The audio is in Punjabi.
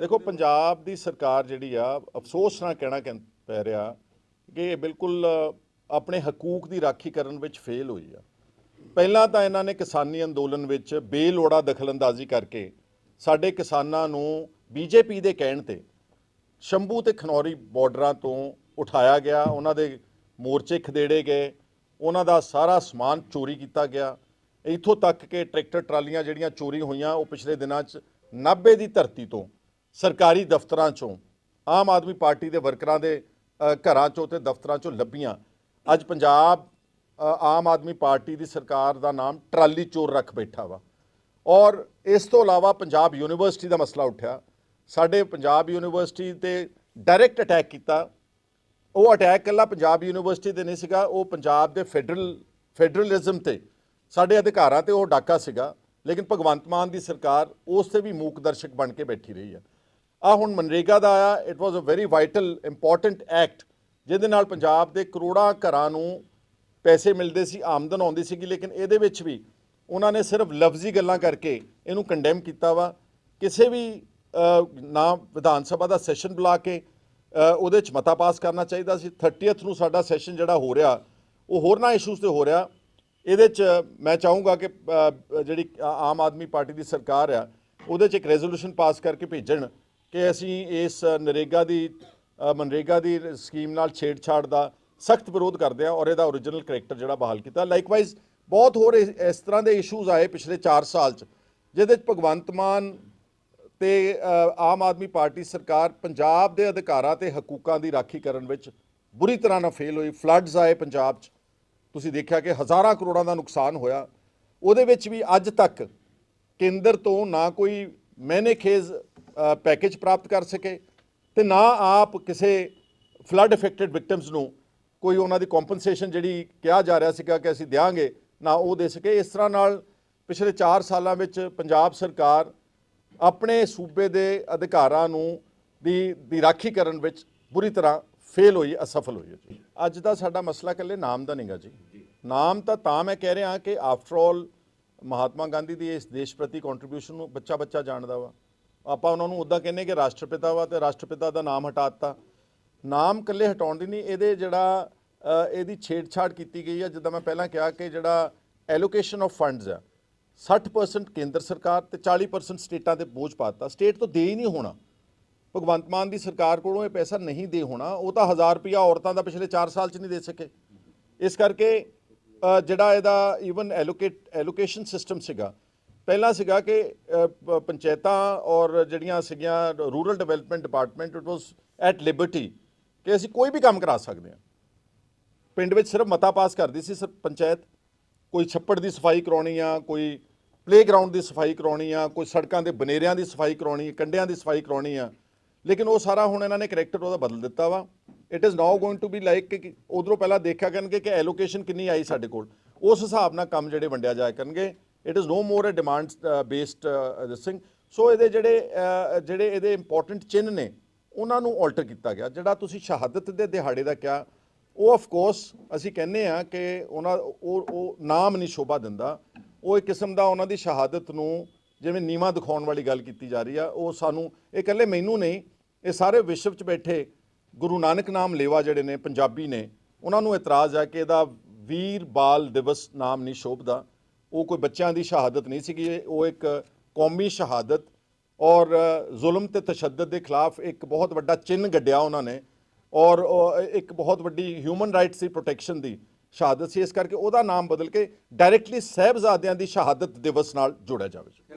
ਦੇਖੋ, ਪੰਜਾਬ ਦੀ ਸਰਕਾਰ ਜਿਹੜੀ ਆ, ਅਫਸੋਸ ਨਾਲ ਕਹਿਣਾ ਕਹਿ- ਪੈ ਰਿਹਾ ਕਿ ਇਹ ਬਿਲਕੁਲ ਆਪਣੇ ਹਕੂਕ ਦੀ ਰਾਖੀ ਕਰਨ ਵਿੱਚ ਫੇਲ ਹੋਈ ਆ। ਪਹਿਲਾਂ ਤਾਂ ਇਹਨਾਂ ਨੇ ਕਿਸਾਨੀ ਅੰਦੋਲਨ ਵਿੱਚ ਬੇਲੋੜਾ ਦਖਲਅੰਦਾਜ਼ੀ ਕਰਕੇ ਸਾਡੇ ਕਿਸਾਨਾਂ ਨੂੰ ਬੀਜੇਪੀ ਦੇ ਕਹਿਣ ਤੇ ਸ਼ੰਭੂ ਤੇ ਖਨੌਰੀ ਬਾਰਡਰਾਂ ਤੋਂ ਉਠਾਇਆ ਗਿਆ। ਉਹਨਾਂ ਦੇ ਮੋਰਚੇ ਖਦੇੜੇ ਗਏ। ਉਹਨਾਂ ਦਾ ਸਾਰਾ ਸਮਾਨ ਚੋਰੀ ਕੀਤਾ ਗਿਆ। ਇੱਥੋਂ ਤੱਕ ਕਿ ਟਰੈਕਟਰ ਟਰਾਲੀਆਂ ਜਿਹੜੀਆਂ ਚੋਰੀ ਹੋਈਆਂ, ਉਹ ਪਿਛਲੇ ਦਿਨਾਂ 'ਚ ਨਾਭੇ ਦੀ ਧਰਤੀ ਤੋਂ ਸਰਕਾਰੀ ਦਫ਼ਤਰਾਂ 'ਚੋਂ, ਆਮ ਆਦਮੀ ਪਾਰਟੀ ਦੇ ਵਰਕਰਾਂ ਦੇ ਘਰਾਂ 'ਚੋਂ ਤੇ ਦਫ਼ਤਰਾਂ 'ਚੋਂ ਲੱਭੀਆਂ। ਅੱਜ ਪੰਜਾਬ ਆਮ ਆਦਮੀ ਪਾਰਟੀ ਦੀ ਸਰਕਾਰ ਦਾ ਨਾਮ ਟਰਾਲੀ ਚੋਰ ਰੱਖ ਬੈਠਾ ਵਾ। ਔਰ ਇਸ ਤੋਂ ਇਲਾਵਾ ਪੰਜਾਬ ਯੂਨੀਵਰਸਿਟੀ ਦਾ ਮਸਲਾ ਉੱਠਿਆ। ਸਾਡੇ ਪੰਜਾਬ ਯੂਨੀਵਰਸਿਟੀ ਤੇ ਡਾਇਰੈਕਟ ਅਟੈਕ ਕੀਤਾ। ਉਹ ਅਟੈਕ ਕੱਲਾ ਪੰਜਾਬ ਯੂਨੀਵਰਸਿਟੀ ਤੇ ਨਹੀਂ ਸੀਗਾ, ਉਹ ਪੰਜਾਬ ਦੇ ਫੈਡਰਲ, ਫੈਡਰਲਿਜ਼ਮ ਤੇ, ਸਾਡੇ ਅਧਿਕਾਰਾਂ ਤੇ ਉਹ ਡਾਕਾ ਸੀਗਾ। ਲੇਕਿਨ ਭਗਵੰਤ ਮਾਨ ਦੀ ਸਰਕਾਰ ਉਸ ਤੇ ਵੀ ਮੂਕ ਦਰਸ਼ਕ ਬਣ ਕੇ ਬੈਠੀ ਰਹੀ ਹੈ। ਆ ਹੁਣ ਮਨਰੇਗਾ ਦਾ ਆਇਆ it was a very vital important act ਜਿਹਦੇ ਨਾਲ ਪੰਜਾਬ ਦੇ ਕਰੋੜਾਂ ਘਰਾਂ ਨੂੰ ਪੈਸੇ ਮਿਲਦੇ ਸੀ, ਆਮਦਨ ਆਉਂਦੀ ਸੀਗੀ, ਲੇਕਿਨ ਇਹਦੇ ਵਿੱਚ ਵੀ ਉਹਨਾਂ ਨੇ ਸਿਰਫ ਲਫ਼ਜ਼ੀ ਗੱਲਾਂ ਕਰਕੇ ਇਹਨੂੰ ਕੰਡੈਮ ਕੀਤਾ ਵਾ। ਕਿਸੇ ਵੀ ਨਾ ਵਿਧਾਨ ਸਭਾ ਦਾ ਸੈਸ਼ਨ ਬੁਲਾ ਕੇ ਉਹਦੇ ਚ ਮਤਾ ਪਾਸ ਕਰਨਾ ਚਾਹੀਦਾ ਸੀ। 30th ਨੂੰ ਸਾਡਾ ਸੈਸ਼ਨ ਜਿਹੜਾ ਹੋ ਰਿਹਾ, ਉਹ ਹੋਰਨਾਂ ਇਸ਼ੂਜ਼ ਤੇ ਹੋ ਰਿਹਾ। ਇਹਦੇ ਚ ਮੈਂ ਚਾਹੂੰਗਾ ਕਿ ਜਿਹੜੀ ਆਮ ਆਦਮੀ ਪਾਰਟੀ ਦੀ ਸਰਕਾਰ ਆ, ਉਹਦੇ ਚ ਇੱਕ ਰੈਜ਼ੋਲੂਸ਼ਨ ਪਾਸ ਕਰਕੇ ਭੇਜਣ। ਕਿ ਅਸੀਂ ਇਸ ਨਰੇਗਾ ਦੀ ਮਨਰੇਗਾ ਦੀ ਸਕੀਮ ਨਾਲ ਛੇੜਛਾੜ ਦਾ ਸਖਤ ਵਿਰੋਧ ਕਰਦੇ ਆ ਔਰ ਇਹਦਾ origignal ਕਰੈਕਟਰ ਜਿਹੜਾ ਬਹਾਲ ਕੀਤਾ। ਲਾਈਕਵਾਈਜ਼ ਬਹੁਤ ਹੋਰ ਇਸ ਤਰ੍ਹਾਂ ਦੇ ਇਸ਼ੂਜ਼ ਆਏ ਪਿਛਲੇ 4 ਸਾਲ ਚ, ਜਿਹਦੇ ਚ ਭਗਵੰਤ ਮਾਨ ਤੇ ਆਮ ਆਦਮੀ ਪਾਰਟੀ ਸਰਕਾਰ ਪੰਜਾਬ ਦੇ ਅਧਿਕਾਰਾਂ ਤੇ ਹਕੂਕਾਂ ਦੀ ਰਾਖੀ ਕਰਨ ਵਿੱਚ ਬੁਰੀ ਤਰ੍ਹਾਂ ਨਾਲ ਫੇਲ ਹੋਈ। ਫਲੱਡਸ ਆਏ ਪੰਜਾਬ 'ਚ। ਤੁਸੀਂ ਦੇਖਿਆ ਕਿ ਹਜ਼ਾਰਾਂ ਕਰੋੜਾਂ ਦਾ ਨੁਕਸਾਨ ਹੋਇਆ। ਉਹਦੇ ਵਿੱਚ ਵੀ ਅੱਜ ਤੱਕ ਕੇਂਦਰ ਤੋਂ ਨਾ ਕੋਈ ਮੈਨੇ ਖੇਜ਼ ਪੈਕੇਜ ਪ੍ਰਾਪਤ ਕਰ ਸਕੇ ਤੇ ਨਾ ਆਪ ਕਿਸੇ ਫਲੱਡ ਇਫੈਕਟਡ ਵਿਕਟਮਸ ਨੂੰ ਕੋਈ ਉਹਨਾਂ ਦੀ ਕੰਪਨਸੇਸ਼ਨ ਜਿਹੜੀ ਕਿਹਾ ਜਾ ਰਿਹਾ ਸੀਗਾ ਕਿ ਅਸੀਂ ਦਿਆਂਗੇ ਨਾ ਉਹ ਦੇ ਸਕੇ। ਇਸ ਤਰ੍ਹਾਂ ਨਾਲ ਪਿਛਲੇ 4 ਸਾਲਾਂ ਵਿੱਚ ਪੰਜਾਬ ਸਰਕਾਰ ਆਪਣੇ ਸੂਬੇ ਦੇ ਅਧਿਕਾਰਾਂ ਨੂੰ ਦੀ ਦੀ ਰਾਖੀ ਕਰਨ ਵਿੱਚ ਬੁਰੀ ਤਰ੍ਹਾਂ ਫੇਲ ਹੋਈ ਅਸਫਲ ਹੋਈ ਹੈ ਜੀ। ਅੱਜ ਦਾ ਸਾਡਾ ਮਸਲਾ ਇਕੱਲੇ ਨਾਮ ਦਾ ਨਹੀਂਗਾ ਜੀ। ਨਾਮ ਤਾਂ ਤਾਂ ਮੈਂ ਕਹਿ ਰਿਹਾ ਕਿ ਆਫਟਰ ਆਲ ਮਹਾਤਮਾ ਗਾਂਧੀ ਦੀ ਇਸ ਦੇਸ਼ ਪ੍ਰਤੀ ਕੰਟਰੀਬਿਊਸ਼ਨ ਨੂੰ ਬੱਚਾ ਬੱਚਾ ਜਾਣਦਾ ਵਾ। ਆਪਾਂ ਉਹਨਾਂ ਨੂੰ ਉਦਾਂ ਕਹਿੰਨੇ ਕਿ ਰਾਸ਼ਟਰਪਿਤਾ ਵਾ ਤੇ ਰਾਸ਼ਟਰਪਿਤਾ ਦਾ ਨਾਮ ਹਟਾ ਦਿੱਤਾ ਨਾਮ ਇਕੱਲੇ ਹਟਾਉਣ ਦੀ ਨਹੀਂ, ਇਹਦੇ ਜਿਹੜਾ ਇਹਦੀ ਛੇੜਛਾੜ ਕੀਤੀ ਗਈ ਹੈ ਜਿੱਦਾਂ ਮੈਂ ਪਹਿਲਾਂ ਕਿਹਾ ਕਿ ਜਿਹੜਾ ਐਲੋਕੇਸ਼ਨ ਆਫ ਫੰਡਸ ਆ 60% ਕੇਂਦਰ ਸਰਕਾਰ ਤੇ 40% ਸਟੇਟਾਂ ਤੇ ਬੋਝ ਪਾਤਾ ਸਟੇਟ ਤੋਂ ਦੇ ਹੀ ਨਹੀਂ ਹੋਣਾ। ਭਗਵੰਤ ਮਾਨ ਦੀ ਸਰਕਾਰ ਕੋਲੋਂ ਇਹ ਪੈਸਾ ਨਹੀਂ ਦੇ ਹੋਣਾ। ਉਹ ਤਾਂ 1000 ਰੁਪਿਆ ਔਰਤਾਂ ਦਾ ਪਿਛਲੇ 4 ਸਾਲ ਚ ਨਹੀਂ ਦੇ ਸਕੇ। ਇਸ ਕਰਕੇ ਜਿਹੜਾ ਇਹਦਾ ਈਵਨ ਐਲੋਕੇਟ ਐਲੋਕੇਸ਼ਨ ਸਿਸਟਮ ਸੀਗਾ ਪਹਿਲਾਂ ਸੀਗਾ ਕਿ ਪ- ਪੰਚਾਇਤਾਂ ਔਰ ਜਿਹੜੀਆਂ ਸੀਗੀਆਂ rural development department it was at liberty ਕਿ ਅਸੀਂ ਕੋਈ ਵੀ ਕੰਮ ਕਰਾ ਸਕਦੇ ਹਾਂ। ਪਿੰਡ ਵਿੱਚ ਸਿਰਫ ਮਤਾ ਪਾਸ ਕਰਦੀ ਸੀ ਸਿਰਫ ਪੰਚਾਇਤ। ਕੋਈ ਛੱਪੜ ਦੀ ਸਫ਼ਾਈ ਕਰਾਉਣੀ ਆ, ਕੋਈ ਪਲੇਗਰਾਉਂਡ ਦੀ ਸਫ਼ਾਈ ਕਰਾਉਣੀ ਆ, ਕੋਈ ਸੜਕਾਂ ਦੇ ਬਨੇਰਿਆਂ ਦੀ ਸਫ਼ਾਈ ਕਰਾਉਣੀ ਕੰਡਿਆਂ ਦੀ ਸਫ਼ਾਈ ਕਰਾਉਣੀ ਆ। ਲੇਕਿਨ ਉਹ ਸਾਰਾ ਹੁਣ ਇਹਨਾਂ ਨੇ ਕਰੈਕਟਰ ਉਹਦਾ ਬਦਲ ਦਿੱਤਾ ਵਾ। It is now going to be like ਕਿ ਉਧਰੋਂ ਪਹਿਲਾਂ ਦੇਖਿਆ ਕਰਨਗੇ ਕਿ ਐਲੋਕੇਸ਼ਨ ਕਿੰਨੀ ਆਈ ਸਾਡੇ ਕੋਲ। ਉਸ ਹਿਸਾਬ ਨਾਲ ਕੰਮ ਜਿਹੜੇ ਵੰਡਿਆ ਜਾਇਆ ਕਰਨਗੇ। It is no more a demand based this thing so ਇਹਦੇ ਜਿਹੜੇ ਜਿਹੜੇ ਇਹਦੇ ਇੰਪੋਰਟੈਂਟ ਚਿੰਨ੍ਹ ਨੇ, ਉਹਨਾਂ ਨੂੰ ਆਲਟਰ ਕੀਤਾ ਗਿਆ। ਜਿਹੜਾ ਤੁਸੀਂ ਸ਼ਹਾਦਤ ਦੇ ਦਿਹਾੜੇ ਦਾ ਕਿਹਾ, ਉਹ ਆਫ ਕੋਰਸ ਅਸੀਂ ਕਹਿੰਦੇ ਆ ਕਿ ਉਹਨਾਂ, ਉਹ ਉਹ ਨਾਮ ਨਹੀਂ ਸ਼ੋਭਾ ਦਿੰਦਾ। ਉਹ ਇੱਕ ਕਿਸਮ ਦਾ ਉਹਨਾਂ ਦੀ ਸ਼ਹਾਦਤ ਨੂੰ ਜਿਵੇਂ ਨੀਵਾ ਦਿਖਾਉਣ ਵਾਲੀ ਗੱਲ ਕੀਤੀ ਜਾ ਰਹੀ ਆ। ਉਹ ਸਾਨੂੰ, ਇਹ ਇਕੱਲੇ ਮੈਨੂੰ ਨਹੀਂ, ਇਹ ਸਾਰੇ ਵਿਸ਼ਵ 'ਚ ਬੈਠੇ ਗੁਰੂ ਨਾਨਕ ਨਾਮ ਲੇਵਾ ਜਿਹੜੇ ਨੇ, ਪੰਜਾਬੀ ਨੇ, ਉਹਨਾਂ ਨੂੰ ਇਤਰਾਜ਼ ਆ ਕਿ ਇਹਦਾ ਵੀਰ ਬਾਲ ਦਿਵਸ ਨਾਮ ਨਹੀਂ ਸ਼ੋਭਦਾ। ਉਹ ਕੋਈ ਬੱਚਿਆਂ ਦੀ ਸ਼ਹਾਦਤ ਨਹੀਂ ਸੀਗੀ, ਉਹ ਇੱਕ ਕੌਮੀ ਸ਼ਹਾਦਤ ਔਰ ਜ਼ੁਲਮ ਤੇ ਤਸ਼ੱਦਦ ਦੇ ਖਿਲਾਫ ਇੱਕ ਬਹੁਤ ਵੱਡਾ ਚਿੰਨ੍ਹ ਗੱਡਿਆ ਉਹਨਾਂ ਨੇ ਔਰ ਇੱਕ ਬਹੁਤ ਵੱਡੀ ਹਿਊਮਨ ਰਾਈਟਸ ਦੀ ਪ੍ਰੋਟੈਕਸ਼ਨ ਦੀ ਸ਼ਹਾਦਤ ਸੀ, ਇਸ ਕਰਕੇ ਉਹਦਾ ਨਾਮ ਬਦਲ ਕੇ ਡਾਇਰੈਕਟਲੀ ਸਹਿਬਜ਼ਾਦਿਆਂ ਦੀ ਸ਼ਹਾਦਤ ਦਿਵਸ ਨਾਲ ਜੋੜਿਆ ਜਾਵੇ।